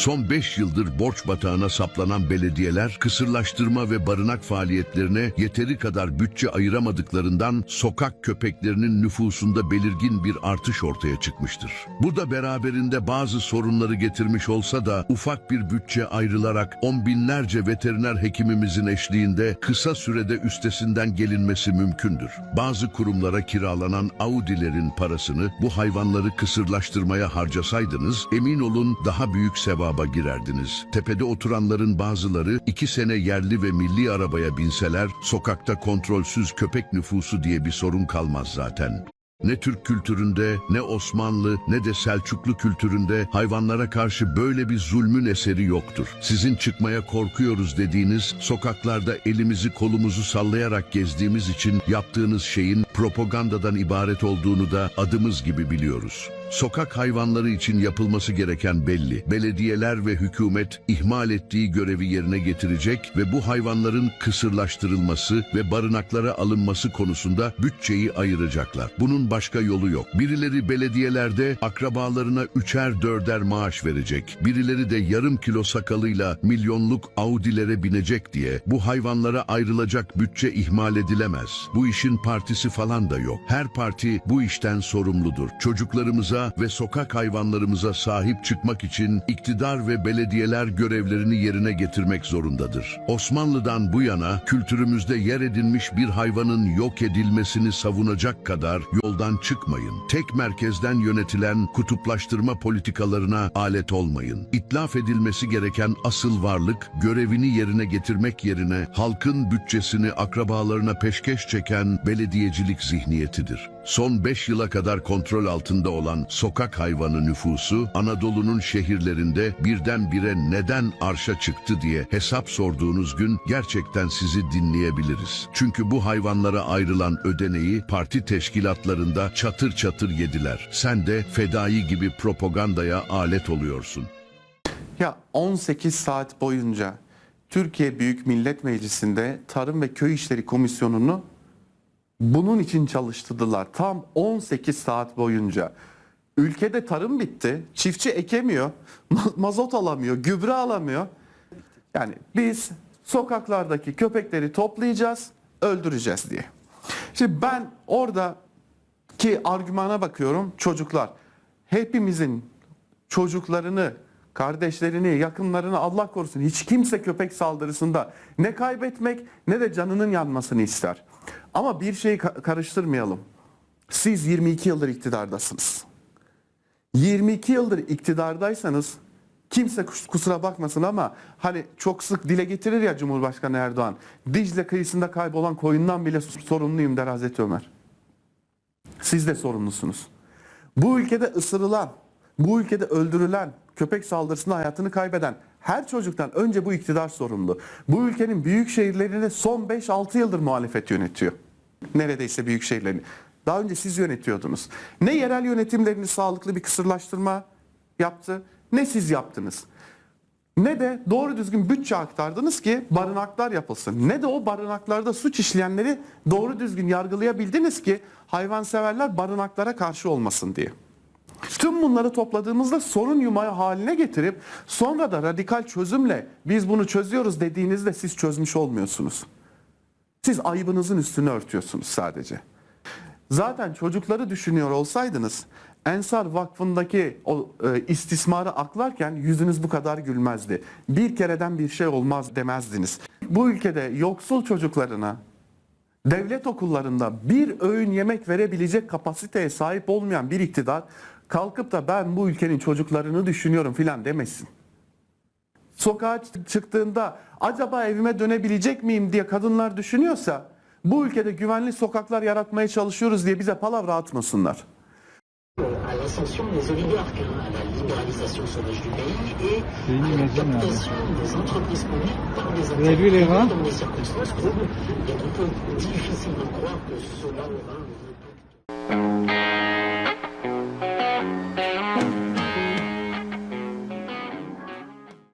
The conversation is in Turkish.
Son 5 yıldır borç batağına saplanan belediyeler kısırlaştırma ve barınak faaliyetlerine yeteri kadar bütçe ayıramadıklarından sokak köpeklerinin nüfusunda belirgin bir artış ortaya çıkmıştır. Bu da beraberinde bazı sorunları getirmiş olsa da ufak bir bütçe ayrılarak on binlerce veteriner hekimimizin eşliğinde kısa sürede üstesinden gelinmesi mümkündür. Bazı kurumlara kiralanan Audi'lerin parasını bu hayvanları kısırlaştırmaya harcasaydınız emin olun daha büyük sevaba girerdiniz. Tepede oturanların bazıları iki sene yerli ve milli arabaya binseler sokakta kontrolsüz köpek nüfusu diye bir sorun kalmaz zaten. Ne Türk kültüründe, ne Osmanlı, ne de Selçuklu kültüründe hayvanlara karşı böyle bir zulmün eseri yoktur. Sizin çıkmaya korkuyoruz dediğiniz, sokaklarda elimizi kolumuzu sallayarak gezdiğimiz için yaptığınız şeyin propagandadan ibaret olduğunu da adımız gibi biliyoruz. Sokak hayvanları için yapılması gereken belli. Belediyeler ve hükümet ihmal ettiği görevi yerine getirecek ve bu hayvanların kısırlaştırılması ve barınaklara alınması konusunda bütçeyi ayıracaklar. Bunun başka yolu yok. Birileri belediyelerde akrabalarına üçer dörder maaş verecek. Birileri de yarım kilo sakalıyla milyonluk Audi'lere binecek diye bu hayvanlara ayrılacak bütçe ihmal edilemez. Bu işin partisi falan da yok. Her parti bu işten sorumludur. Çocuklarımıza ve sokak hayvanlarımıza sahip çıkmak için iktidar ve belediyeler görevlerini yerine getirmek zorundadır. Osmanlı'dan bu yana kültürümüzde yer edinmiş bir hayvanın yok edilmesini savunacak kadar yoldan çıkmayın. Tek merkezden yönetilen kutuplaştırma politikalarına alet olmayın. İtlaf edilmesi gereken asıl varlık görevini yerine getirmek yerine halkın bütçesini akrabalarına peşkeş çeken belediyecilik zihniyetidir. Son 5 yıla kadar kontrol altında olan sokak hayvanı nüfusu Anadolu'nun şehirlerinde birdenbire neden arşa çıktı diye hesap sorduğunuz gün gerçekten sizi dinleyebiliriz. Çünkü bu hayvanlara ayrılan ödeneği parti teşkilatlarında çatır çatır yediler. Sen de fedai gibi propagandaya alet oluyorsun. Ya 18 saat boyunca Türkiye Büyük Millet Meclisi'nde Tarım ve Köy İşleri Komisyonu'nu bunun için çalıştırdılar. Tam 18 saat boyunca. Ülkede tarım bitti. Çiftçi ekemiyor. ma- Mazot alamıyor. Gübre alamıyor. Yani biz sokaklardaki köpekleri toplayacağız, öldüreceğiz diye. Şimdi ben orada ki argümana bakıyorum çocuklar. Hepimizin çocuklarını, kardeşlerini, yakınlarını Allah korusun hiç kimse köpek saldırısında ne kaybetmek ne de canının yanmasını ister. Ama bir şeyi ka- karıştırmayalım. Siz 22 yıldır iktidardasınız. 22 yıldır iktidardaysanız kimse kus- kusura bakmasın ama hani çok sık dile getirir ya Cumhurbaşkanı Erdoğan. Dicle kıyısında kaybolan koyundan bile sorumluyum der Hazreti Ömer. Siz de sorumlusunuz. Bu ülkede ısırılan, bu ülkede öldürülen, köpek saldırısında hayatını kaybeden her çocuktan önce bu iktidar sorumlu. Bu ülkenin büyük şehirlerini son 5-6 yıldır muhalefet yönetiyor. Neredeyse büyük şehirlerini. Daha önce siz yönetiyordunuz. Ne yerel yönetimlerini sağlıklı bir kısırlaştırma yaptı, ne siz yaptınız. Ne de doğru düzgün bütçe aktardınız ki barınaklar yapılsın. Ne de o barınaklarda suç işleyenleri doğru düzgün yargılayabildiniz ki hayvanseverler barınaklara karşı olmasın diye. Tüm bunları topladığımızda sorun yumağı haline getirip sonra da radikal çözümle biz bunu çözüyoruz dediğinizde siz çözmüş olmuyorsunuz. Siz ayıbınızın üstünü örtüyorsunuz sadece. Zaten çocukları düşünüyor olsaydınız Ensar Vakfı'ndaki o e, istismarı aklarken yüzünüz bu kadar gülmezdi. Bir kereden bir şey olmaz demezdiniz. Bu ülkede yoksul çocuklarına devlet okullarında bir öğün yemek verebilecek kapasiteye sahip olmayan bir iktidar kalkıp da ben bu ülkenin çocuklarını düşünüyorum filan demesin. Sokağa çıktığında acaba evime dönebilecek miyim diye kadınlar düşünüyorsa bu ülkede güvenli sokaklar yaratmaya çalışıyoruz diye bize palavra atmasınlar. l'ascension des oligarques, hein, à la libéralisation sauvage du pays et C'est à la inimaginable. captation des entreprises publiques par des Vous avez vu les intermédiaires rats dans des circonstances troubles et qu'il peut difficilement croire que cela aura un